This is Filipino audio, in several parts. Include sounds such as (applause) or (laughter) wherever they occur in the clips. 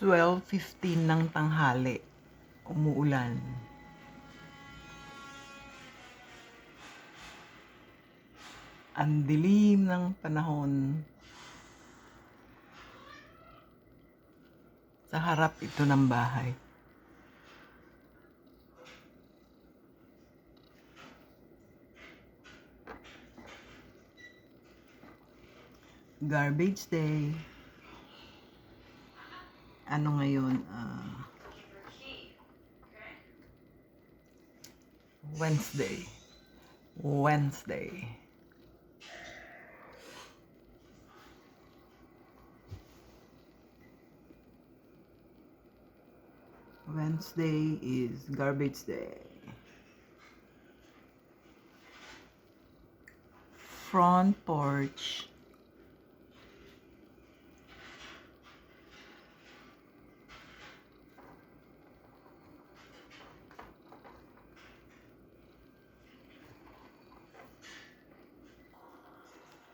12.15 ng tanghali. Umuulan. Ang dilim ng panahon. Sa harap ito ng bahay. Garbage day. Ano ngayon? Ah, Wednesday. Wednesday. Wednesday is garbage day. Front porch.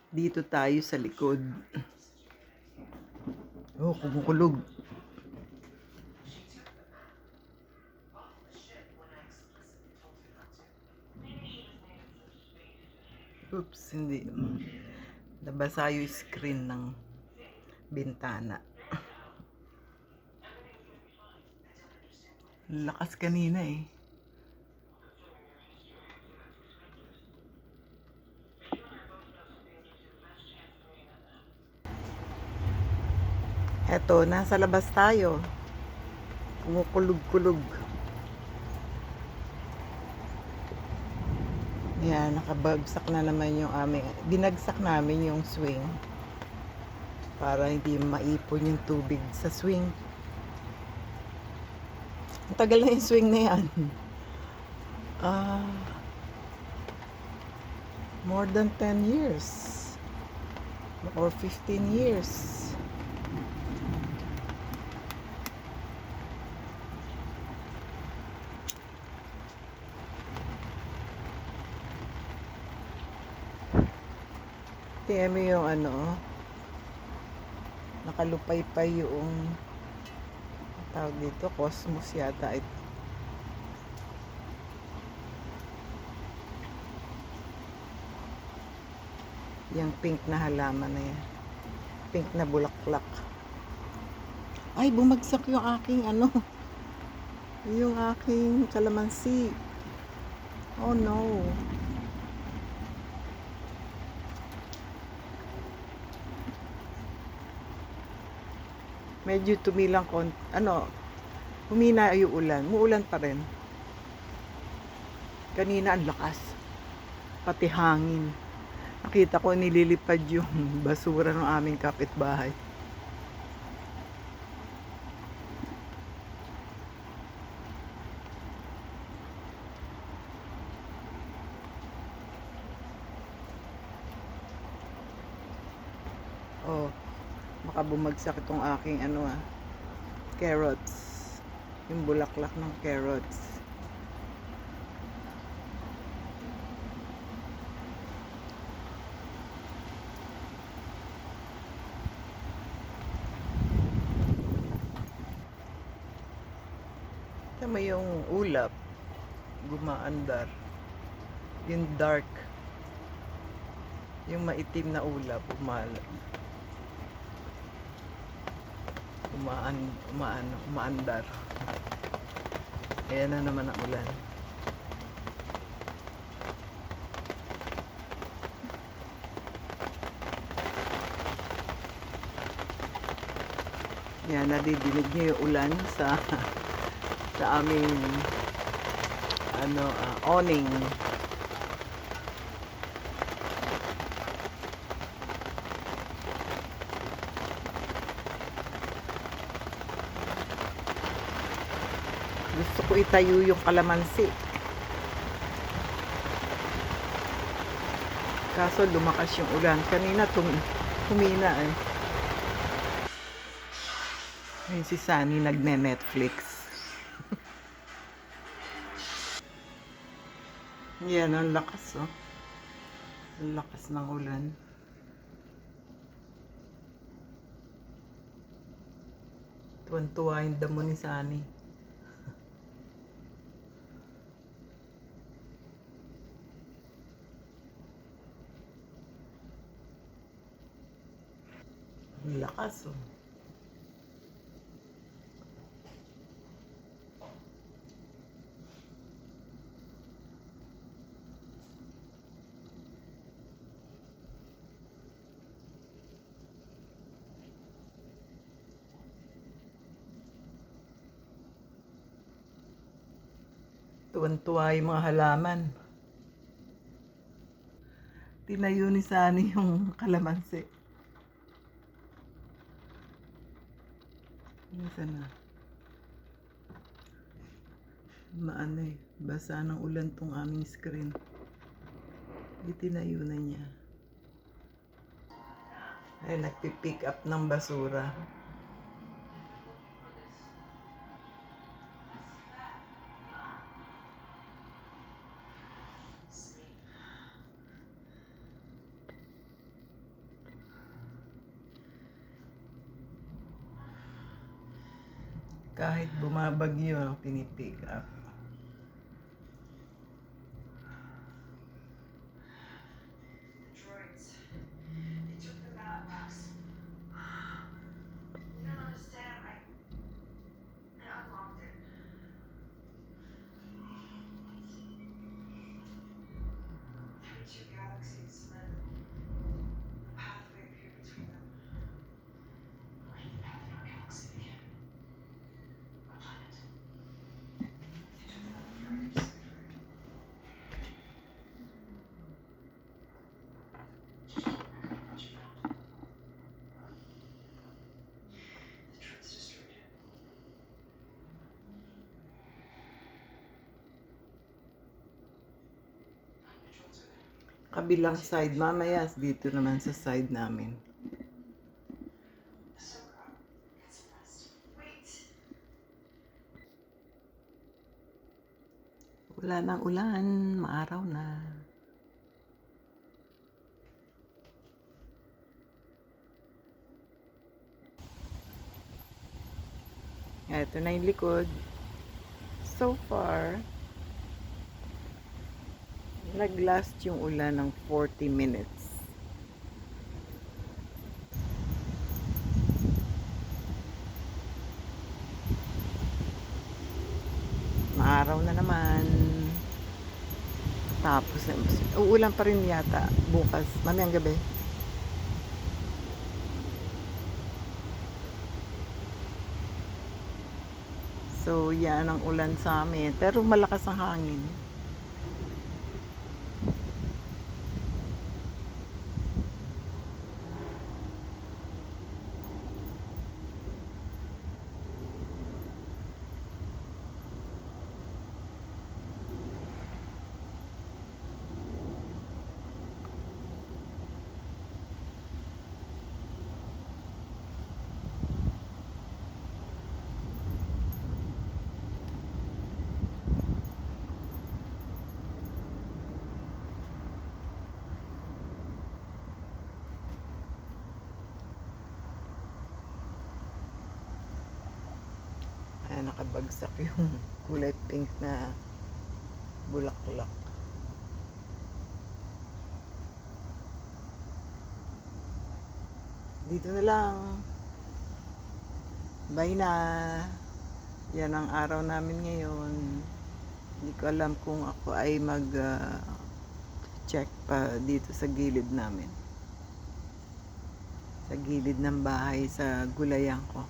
Dito tayo sa likod. Oh, kumukulog. Oops, hindi. Nabasa yung screen ng bintana. Lakas kanina eh. Eto, nasa labas tayo. Kumukulog-kulog. Yan, nakabagsak na naman yung aming, binagsak namin yung swing para hindi maipon yung tubig sa swing. Tagal na yung swing na yan. Ah, more than 10 years. Or 15 years. Tingnan mo yung ano, nakalupay-pay yung ang tawag dito, cosmos yata ito. Yung pink na halaman na yan. Pink na bulaklak. Ay, bumagsak yung aking ano, yung aking kalamansi. Oh no. Medyo tumilang kon ano humina yung ulan. Muulan pa rin. Kanina ang lakas. Pati hangin. Nakita ko nililipad yung (laughs) basura ng aming kapitbahay oh baka bumagsak itong aking ano ah carrots. Yung bulaklak ng carrots. Tama yung ulap gumaandar. Yung dark. Yung maitim na ulap umalap umaan, umaan, umaandar. Ayan na naman ang ulan. Yan, nadidinig niyo yung ulan sa sa aming ano, ah, awning. Gusto ko itayo yung kalamansi. Kaso lumakas yung ulan. Kanina tum humina eh. Ayun si Sunny nagne-Netflix. (laughs) Yan, ang lakas oh. Ang lakas ng ulan. Tuwan-tuwa yung damo ni Sunny. Oh. Tuwan-tuwa yung mga halaman. Tinayo ni Sunny yung kalamansi. Nasaan na? Maano eh. Basa ng ulan tong aming screen. Itinayo na niya. Ay, nagpipick up ng basura. Kahit bumabagyo, pinipick up. Kabilang side, mamaya dito naman sa side namin. Wala nang ulan, maaraw na. Ito na yung likod. So far, nag-last yung ulan ng 40 minutes. Maaraw na naman. Tapos, uulan pa rin yata bukas, mamayang gabi. So, yan ang ulan sa amin. Pero malakas ang hangin. Nakabagsak yung (laughs) kulay pink na bulaklak. Dito na lang. Bye na. Yan ang araw namin ngayon. Hindi ko alam kung ako ay mag ah, check pa dito sa gilid namin. Sa gilid ng bahay sa gulayan ko.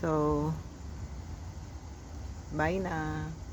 So, Bye na.